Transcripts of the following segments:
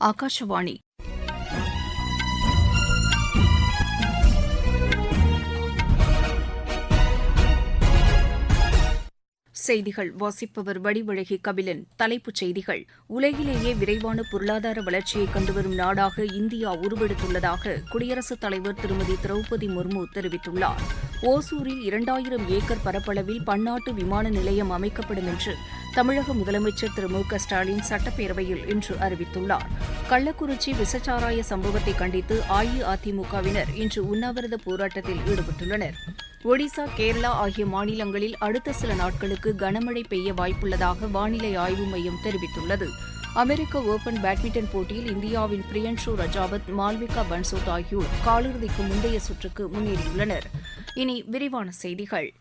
ஆகாஷவாணி செய்திகள். வாசிப்பவர் வடிவழகி கபிலன். தலைப்புச் செய்திகள். உலகிலேயே விரைவான பொருளாதார வளர்ச்சியை கண்டுவரும் நாடாக இந்தியா உருவெடுத்துள்ளதாக குடியரசுத் தலைவர் திருமதி திரௌபதி முர்மு தெரிவித்துள்ளார். ஓசூரில் இரண்டாயிரம் ஏக்கர் பரப்பளவில் பன்னாட்டு விமான நிலையம் அமைக்கப்படும் என்று தமிழக முதலமைச்சர் திரு மு க ஸ்டாலின் சட்டப்பேரவையில் இன்று அறிவித்துள்ளார். கள்ளக்குறிச்சி விசச்சாராய சம்பவத்தை கண்டித்து அஇஅதிமுகவினர் இன்று உண்ணாவிரத போராட்டத்தில் ஈடுபட்டுள்ளனர். ஒடிசா கேரளா ஆகிய மாநிலங்களில் அடுத்த சில நாட்களுக்கு கனமழை பெய்ய வாய்ப்புள்ளதாக வானிலை ஆய்வு மையம் தெரிவித்துள்ளது. அமெரிக்க ஓபன் பேட்மிண்டன் போட்டியில் இந்தியாவின் பிரியன்ஷு ரஜாவத் மால்விகா பன்சோத் ஆகியோர் காலிறுதிக்கு முந்தைய சுற்றுக்கு முன்னேறியுள்ளனர். இனி விரிவான செய்திகள்.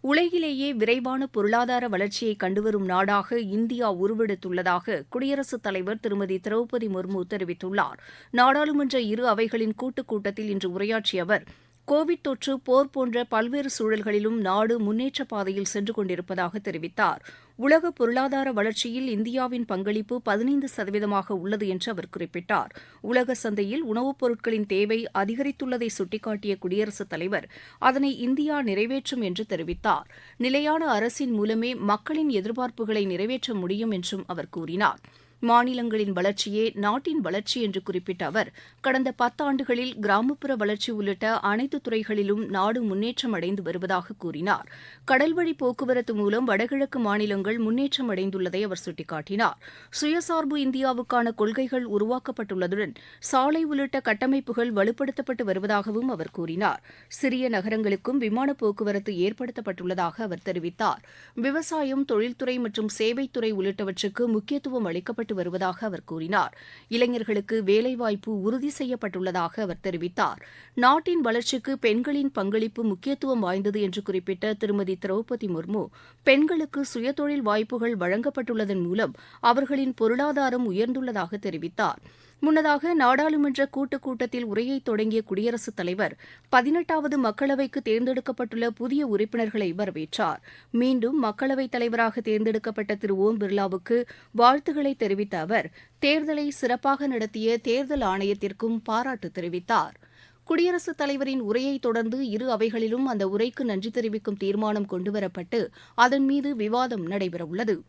உலகிலேயே விரைவான பொருளாதார வளர்ச்சியை கண்டுவரும் நாடாக இந்தியா உருவெடுத்துள்ளதாக குடியரசுத் தலைவர் திருமதி திரௌபதி முர்மு தெரிவித்துள்ளார். நாடாளுமன்ற இரு அவைகளின் கூட்டுக் கூட்டத்தில் இன்று உரையாற்றிய அவர் கோவிட் தொற்று போர் போன்ற பல்வேறு சூழல்களிலும் நாடு முன்னேற்ற பாதையில் சென்று கொண்டிருப்பதாக தெரிவித்தார். உலக பொருளாதார வளர்ச்சியில் இந்தியாவின் பங்களிப்பு பதினைந்து சதவீதமாக உள்ளது என்று அவர் குறிப்பிட்டார். உலக சந்தையில் உணவுப் பொருட்களின் தேவை அதிகரித்துள்ளதை சுட்டிக்காட்டிய குடியரசுத் தலைவர் அதனை இந்தியா நிறைவேற்றும் என்று தெரிவித்தார். நிலையான அரசின் மூலமே மக்களின் எதிர்பார்ப்புகளை நிறைவேற்ற முடியும் என்றும் அவர் கூறினார். மாநிலங்களின் வளர்ச்சியே நாட்டின் வளர்ச்சி என்று குறிப்பிட்ட அவர் கடந்த பத்தாண்டுகளில் கிராமப்புற வளர்ச்சி உள்ளிட்ட அனைத்து துறைகளிலும் நாடு முன்னேற்றம் அடைந்து வருவதாக கூறினார். கடல்வழி போக்குவரத்து மூலம் வடகிழக்கு மாநிலங்கள் முன்னேற்றம் அடைந்துள்ளதை அவர் சுட்டிக்காட்டினார். சுயசார்பு இந்தியாவுக்கான கொள்கைகள் உருவாக்கப்பட்டுள்ளதுடன் சாலை உள்ளிட்ட கட்டமைப்புகள் வலுப்படுத்தப்பட்டு வருவதாகவும் அவர் கூறினார். சிறிய நகரங்களுக்கும் விமான போக்குவரத்து ஏற்படுத்தப்பட்டுள்ளதாக அவர் தெரிவித்தார். விவசாயம் தொழில்துறை மற்றும் சேவைத்துறை உள்ளிட்டவற்றுக்கு முக்கியத்துவம் அளிக்கப்பட்டு செயல்பட்டு வருவதாக அவர் கூறினார். இளைஞர்களுக்கு வேலைவாய்ப்பு உறுதி செய்யப்பட்டுள்ளதாக அவர் தெரிவித்தார். நாட்டின் வளர்ச்சிக்கு பெண்களின் பங்களிப்பு முக்கியத்துவம் வாய்ந்தது என்று குறிப்பிட்ட திருமதி திரௌபதி முர்மு பெண்களுக்கு சுயதொழில் வாய்ப்புகள் வழங்கப்பட்டுள்ளதன் மூலம் அவர்களின் பொருளாதாரம் உயர்ந்துள்ளதாக தெரிவித்தார். முன்னதாக நாடாளுமன்ற கூட்டுக் கூட்டத்தில் உரையை தொடங்கிய குடியரசுத் தலைவர் பதினெட்டாவது மக்களவைக்கு தேர்ந்தெடுக்கப்பட்டுள்ள புதிய உறுப்பினர்களை வரவேற்றார். மீண்டும் மக்களவைத் தலைவராக தேர்ந்தெடுக்கப்பட்ட திரு. ஓம் பிர்லாவுக்கு வாழ்த்துக்களை தெரிவித்த அவர் தேர்தலை சிறப்பாக நடத்திய தேர்தல் ஆணையத்திற்கும் பாராட்டு தெரிவித்தார். குடியரசுத் தலைவரின் உரையை தொடர்ந்து இரு அவைகளிலும் அந்த உரைக்கு நன்றி தெரிவிக்கும் தீர்மானம் கொண்டுவரப்பட்டு அதன் மீது விவாதம் நடைபெறவுள்ளது.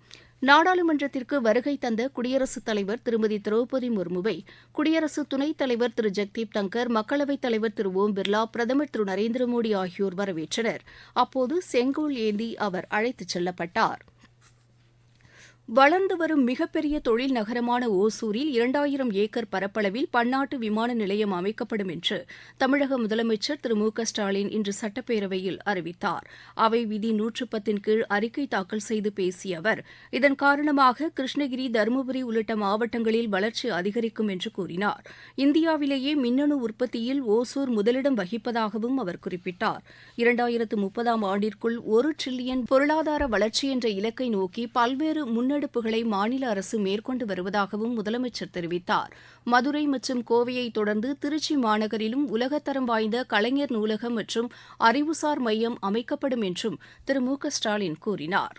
நாடாளுமன்றத்திற்கு வருகை தந்த குடியரசுத் தலைவர் திருமதி திரௌபதி முர்முவை குடியரசு துணைத் தலைவர் திரு. ஜெக்தீப் தங்கர் மக்களவைத் தலைவர் திரு. ஓம் பிர்லா பிரதமர் திரு. நரேந்திர மோடி ஆகியோர் வரவேற்றனர். அப்போது செங்கோல் ஏந்தி அவர் அழைத்துச் செல்லப்பட்டார். வளர்ந்து வரும் மிகப்பெரிய தொழில் நகரமான ஓசூரில் இரண்டாயிரம் ஏக்கர் பரப்பளவில் பன்னாட்டு விமான நிலையம் அமைக்கப்படும் என்று தமிழக முதலமைச்சர் திரு மு க ஸ்டாலின் இன்று சட்டப்பேரவையில் அறிவித்தார். அவை விதி நூற்று பத்தின் கீழ் அறிக்கை தாக்கல் செய்து பேசிய அவர் இதன் காரணமாக கிருஷ்ணகிரி தருமபுரி உள்ளிட்ட மாவட்டங்களில் வளர்ச்சி அதிகரிக்கும் என்று கூறினார். இந்தியாவிலேயே மின்னணு உற்பத்தியில் ஓசூர் முதலிடம் வகிப்பதாகவும் அவர் குறிப்பிட்டார். இரண்டாயிரத்து முப்பதாம் ஆண்டிற்குள் ஒரு டிரில்லியன் பொருளாதார வளர்ச்சி என்ற இலக்கை நோக்கி பல்வேறு முன்னெடுப்பு முன்னெடுப்புகளை மாநில அரசு மேற்கொண்டு வருவதாகவும் முதலமைச்சர் தெரிவித்தார். மதுரை மற்றும் கோவையை தொடர்ந்து திருச்சி மாநகரிலும் உலகத்தரம் வாய்ந்த கலைஞர் நூலகம் மற்றும் அறிவுசார் மையம் அமைக்கப்படும் என்றும் திரு மு க ஸ்டாலின் கூறினார்.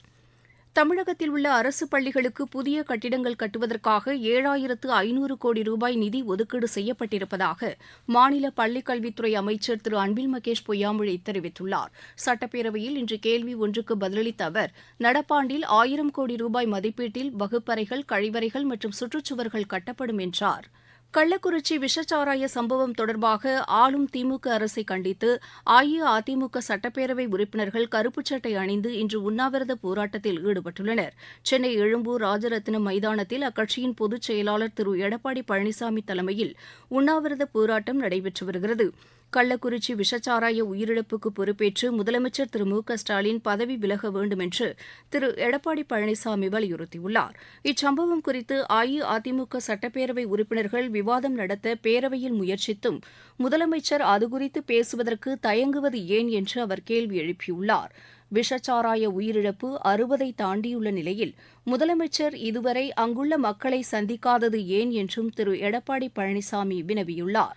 தமிழகத்தில் உள்ள அரசு பள்ளிகளுக்கு புதிய கட்டிடங்கள் கட்டுவதற்காக ஏழாயிரத்து ஐநூறு கோடி ரூபாய் நிதி ஒதுக்கீடு செய்யப்பட்டிருப்பதாக மாநில பள்ளிக்கல்வித்துறை அமைச்சர் திரு அன்பில் மகேஷ் பொய்யாமொழி தெரிவித்துள்ளார். சட்டப்பேரவையில் இன்று கேள்வி ஒன்றுக்கு பதிலளித்த அவர் நடப்பாண்டில் ஆயிரம் கோடி ரூபாய் மதிப்பீட்டில் வகுப்பறைகள் கழிவறைகள் மற்றும் சுற்றுச்சுவர்கள் கட்டப்படும் என்றார். கள்ளக்குறிச்சி விஷச்சாராய சம்பவம் தொடர்பாக ஆளும் திமுக அரசை கண்டித்து அஇஅதிமுக சட்டப்பேரவை உறுப்பினர்கள் கருப்புச் சட்டை அணிந்து இன்று உண்ணாவிரத போராட்டத்தில் ஈடுபட்டுள்ளனர். சென்னை எழும்பூர் ராஜரத்தினம் மைதானத்தில் அக்கட்சியின் பொதுச் செயலாளர் திரு எடப்பாடி பழனிசாமி தலைமையில் உண்ணாவிரத போராட்டம் நடைபெற்று வருகிறது. கள்ளக்குறிச்சி விஷச்சாராய உயிரிழப்புக்கு பொறுப்பேற்று முதலமைச்சர் திரு மு க ஸ்டாலின் பதவி விலக வேண்டும் என்று திரு எடப்பாடி பழனிசாமி வலியுறுத்தியுள்ளார். இச்சம்பவம் குறித்து அஇஅதிமுக சட்டப்பேரவை உறுப்பினர்கள் விவாதம் நடத்த பேரவையில் முயற்சித்தும் முதலமைச்சர் அதுகுறித்து பேசுவதற்கு தயங்குவது ஏன் என்று அவர் கேள்வி எழுப்பியுள்ளார். விஷச்சாராய உயிரிழப்பு அறுபதை தாண்டியுள்ள நிலையில் முதலமைச்சர் இதுவரை அங்குள்ள மக்களை சந்திக்காதது ஏன் என்றும் திரு எடப்பாடி பழனிசாமி வினவியுள்ளார்.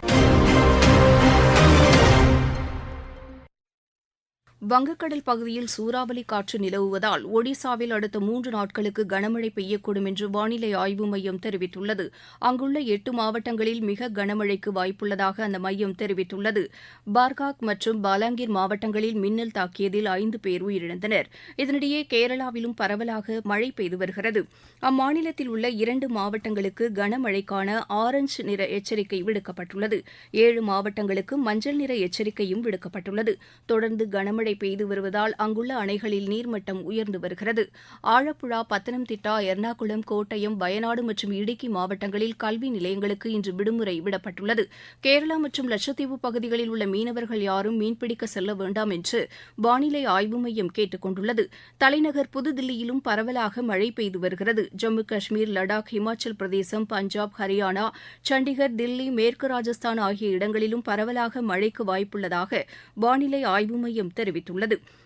வங்கக்கடல் பகுதியில் சூறாவளி காற்று நிலவுவதால் ஒடிசாவில் அடுத்த மூன்று நாட்களுக்கு கனமழை பெய்யக்கூடும் என்று வானிலை ஆய்வு மையம் தெரிவித்துள்ளது. அங்குள்ள எட்டு மாவட்டங்களில் மிக கனமழைக்கு வாய்ப்புள்ளதாக அந்த மையம் தெரிவித்துள்ளது. பார்காக் மற்றும் பாலாங்கீர் மாவட்டங்களில் மின்னல் தாக்கியதில் ஐந்து பேர் உயிரிழந்தனர். இதனிடையே கேரளாவிலும் பரவலாக மழை பெய்து வருகிறது. அம்மாநிலத்தில் உள்ள இரண்டு மாவட்டங்களுக்கு கனமழைக்கான ஆரஞ்சு நிற எச்சரிக்கை விடுக்கப்பட்டுள்ளது. ஏழு மாவட்டங்களுக்கு மஞ்சள் நிற எச்சரிக்கையும் விடுக்கப்பட்டுள்ளது. தொடர்ந்து கனமழை பெய்து வருவதால் அங்குள்ள அணைகளில் நீர்மட்டம் உயர்ந்து வருகிறது. ஆழப்புழா பத்தனம்திட்டா எர்ணாகுளம் கோட்டயம் வயநாடு மற்றும் இடுக்கி மாவட்டங்களில் கல்வி நிலையங்களுக்கு இன்று விடுமுறை விடப்பட்டுள்ளது. கேரளா மற்றும் லட்சத்தீவு பகுதிகளில் உள்ள மீனவர்கள் யாரும் மீன்பிடிக்க செல்ல வேண்டாம் என்று வானிலை ஆய்வு மையம் கேட்டுக் கொண்டுள்ளது. தலைநகர் புதுதில்லியிலும் பரவலாக மழை பெய்து வருகிறது. ஜம்மு காஷ்மீர் லடாக் ஹிமாச்சல் பிரதேசம் பஞ்சாப் ஹரியானா சண்டிகர் தில்லி மேற்கு ராஜஸ்தான் ஆகிய இடங்களிலும் பரவலாக மழைக்கு வாய்ப்புள்ளதாக வானிலை ஆய்வு மையம் தெரிவித்துள்ளது.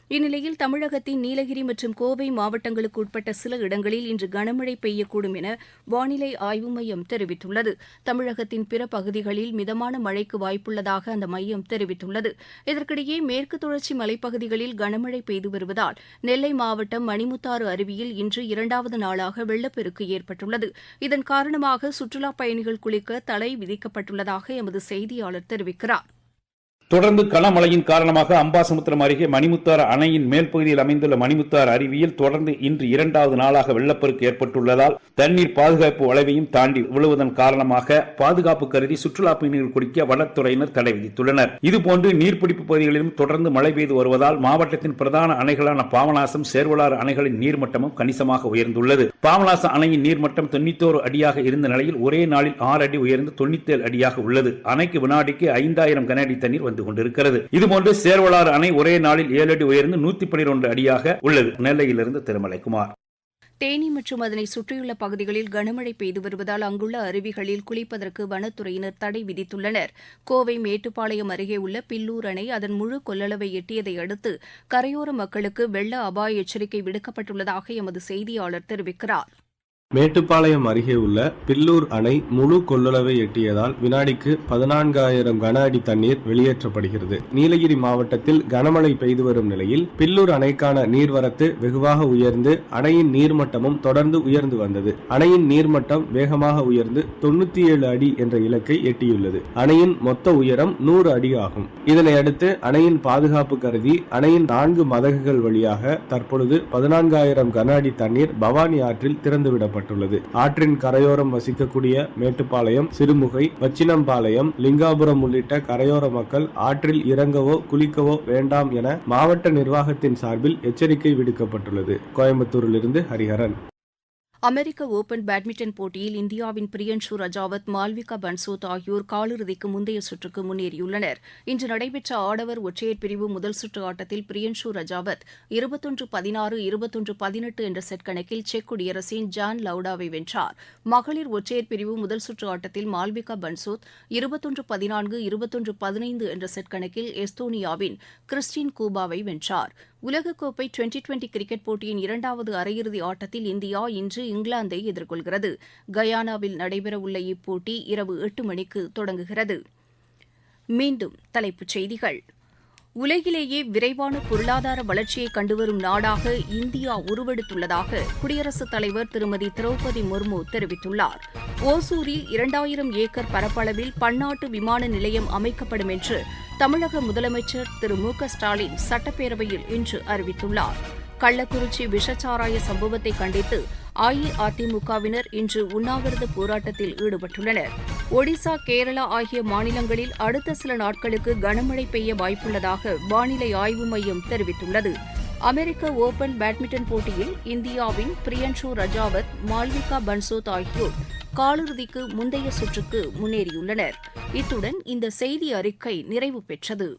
இந்நிலையில் தமிழகத்தின் நீலகிரி மற்றும் கோவை மாவட்டங்களுக்கு உட்பட்ட சில இடங்களில் இன்று கனமழை பெய்யக்கூடும் என வானிலை ஆய்வு மையம் தெரிவித்துள்ளது. தமிழகத்தின் பிற பகுதிகளில் மிதமான மழைக்கு வாய்ப்புள்ளதாக அந்த மையம் தெரிவித்துள்ளது. இதற்கிடையே மேற்கு தொடர்ச்சி மலைப்பகுதிகளில் கனமழை பெய்து வருவதால் நெல்லை மாவட்டம் மணிமுத்தாறு அருவியில் இன்று இரண்டாவது நாளாக வெள்ளப்பெருக்கு ஏற்பட்டுள்ளது. இதன் காரணமாக சுற்றுலாப் பயணிகள் குளிக்க தடை விதிக்கப்பட்டுள்ளதாக எமது செய்தியாளர் தெரிவிக்கிறார். தொடர்ந்து கனமழையின் காரணமாக அம்பாசமுத்திரம் அருகே மணிமுத்தாறு அணையின் மேல் பகுதியில் அமைந்துள்ள மணிமுத்தாறு அருவியில் தொடர்ந்து இன்று இரண்டாவது நாளாக வெள்ளப்பெருக்கு ஏற்பட்டுள்ளதால் தண்ணீர் பாதுகாப்பு வளைவையும் தாண்டி விழுவதன் காரணமாக பாதுகாப்பு கருதி சுற்றுலா பயணிகள் குடிக்க வனத்துறையினர் தடை விதித்துள்ளனர். இதுபோன்று நீர்பிடிப்பு பகுதிகளிலும் தொடர்ந்து மழை பெய்து வருவதால் மாவட்டத்தின் பிரதான அணைகளான பாவநாசம் சேர்வலாறு அணைகளின் நீர்மட்டமும் கணிசமாக உயர்ந்துள்ளது. பாவநாசம் அணையின் நீர்மட்டம் தொண்ணூத்தோரு அடியாக இருந்த நிலையில் ஒரே நாளில் ஆறு அடி உயர்ந்து தொண்ணூத்தேழு அடியாக உள்ளது. அணைக்கு வினாடிக்கு ஐந்தாயிரம் கனஅடி தண்ணீர் வந்து கொண்டிருக்கிறது. இதுபோன்று சேர்வலாறு அணை ஒரே நாளில் ஏழு அடி உயர்ந்து நூத்தி பனிரெண்டு அடியாக உள்ளது. நெல்லையிலிருந்து திருமலைக்குமார். தேனி மற்றும் அதனை சுற்றியுள்ள பகுதிகளில் கனமழை பெய்து வருவதால் அங்குள்ள அருவிகளில் குளிப்பதற்கு வனத்துறையினர் தடை விதித்துள்ளனர். கோவை மேட்டுப்பாளையம் அருகே உள்ள பில்லூர் அணை அதன் முழு கொள்ளளவை எட்டியதை அடுத்து கரையோர மக்களுக்கு வெள்ள அபாய எச்சரிக்கை விடுக்கப்பட்டுள்ளதாக எமது செய்தியாளர் தெரிவிக்கிறாா் மேட்டுப்பாளையம் அருகே உள்ள பில்லூர் அணை முழு கொள்ளளவை எட்டியதால் வினாடிக்கு பதினான்காயிரம் கன அடி தண்ணீர் வெளியேற்றப்படுகிறது. நீலகிரி மாவட்டத்தில் கனமழை பெய்து வரும் நிலையில் பில்லூர் அணைக்கான நீர்வரத்து வெகுவாக உயர்ந்து அணையின் நீர்மட்டமும் தொடர்ந்து உயர்ந்து வந்தது. அணையின் நீர்மட்டம் வேகமாக உயர்ந்து தொண்ணூத்தி ஏழு அடி என்ற இலக்கை எட்டியுள்ளது. அணையின் மொத்த உயரம் நூறு அடி ஆகும். இதனை அடுத்து அணையின் பாதுகாப்பு கருதி அணையின் நான்கு மதகுகள் வழியாக தற்பொழுது பதினான்காயிரம் கன அடி தண்ணீர் பவானி ஆற்றில் திறந்துவிடப்படும் செய்யப்பட்டுள்ளது ஆற்றின் கரையோரம் வசிக்கக்கூடிய மேட்டுப்பாளையம் சிறுமுகை வச்சினம்பாளையம் லிங்காபுரம் உள்ளிட்ட கரையோர மக்கள் ஆற்றில் இறங்கவோ குளிக்கவோ வேண்டாம் என மாவட்ட நிர்வாகத்தின் சார்பில் எச்சரிக்கை விடுக்கப்பட்டுள்ளது. கோயம்புத்தூரிலிருந்து ஹரிஹரன். அமெரிக்க ஓபன் பேட்மிண்டன் போட்டியில் இந்தியாவின் பிரியன்ஷு ரஜாவத் மால்விகா பன்சோத் ஆகியோர் காலிறுதிக்கு முந்தைய சுற்றுக்கு முன்னேறியுள்ளனர். இன்று நடைபெற்ற ஆடவர் ஒற்றையர் பிரிவு முதல் சுற்று ஆட்டத்தில் பிரியன்ஷு ரஜாவத் இருபத்தொன்று பதினாறு இருபத்தொன்று பதினெட்டு என்ற செட் கணக்கில் செக் குடியரசின் ஜான் லவுடாவை வென்றார். மகளிர் ஒற்றையர் பிரிவு முதல் சுற்று ஆட்டத்தில் மால்விகா பன்சோத் இருபத்தொன்று பதினான்கு இருபத்தொன்று பதினைந்து என்ற செட் கணக்கில் எஸ்தோனியாவின் கிறிஸ்டின் கூபாவை வென்றார். உலகக்கோப்பை டுவெண்டி டுவெண்டி கிரிக்கெட் போட்டியின் இரண்டாவது அரையிறுதி ஆட்டத்தில் இந்தியா இன்று இங்கிலாந்தை எதிர்கொள்கிறது. கயானாவில் நடைபெறவுள்ள இப்போட்டி இரவு எட்டு மணிக்கு தொடங்குகிறது. மீண்டும் தலைப்புச் செய்திகள். உலகிலேயே விரைவான பொருளாதார வளர்ச்சியை கண்டுவரும் நாடாக இந்தியா உருவெடுத்துள்ளதாக குடியரசுத் தலைவர் திருமதி திரௌபதி முர்மு தெரிவித்துள்ளார். ஓசூரில் இரண்டாயிரம் ஏக்கர் பரப்பளவில் பன்னாட்டு விமான நிலையம் அமைக்கப்படும் என்று தமிழக முதலமைச்சர் திரு மு க ஸ்டாலின் சட்டப்பேரவையில் இன்று அறிவித்துள்ளார். கள்ளக்குறிச்சி விஷச்சாராய சம்பவத்தை கண்டித்து அஇஅதிமுகவினர் இன்று உண்ணாவிரத போராட்டத்தில் ஈடுபட்டுள்ளனர். ஒடிசா கேரளா ஆகிய மாநிலங்களில் அடுத்த சில நாட்களுக்கு கனமழை பெய்ய வாய்ப்புள்ளதாக வானிலை ஆய்வு மையம் தெரிவித்துள்ளது. அமெரிக்க ஓபன் பேட்மிண்டன் போட்டியில் இந்தியாவின் பிரியன்ஷு ரஜாவத் மால்விகா பன்சோத் ஆகியோர் காலிறுதிக்கு முந்தைய சுற்றுக்கு முன்னேறியுள்ளனர். இத்துடன் இந்த செய்தி அறிக்கை நிறைவு பெற்றது.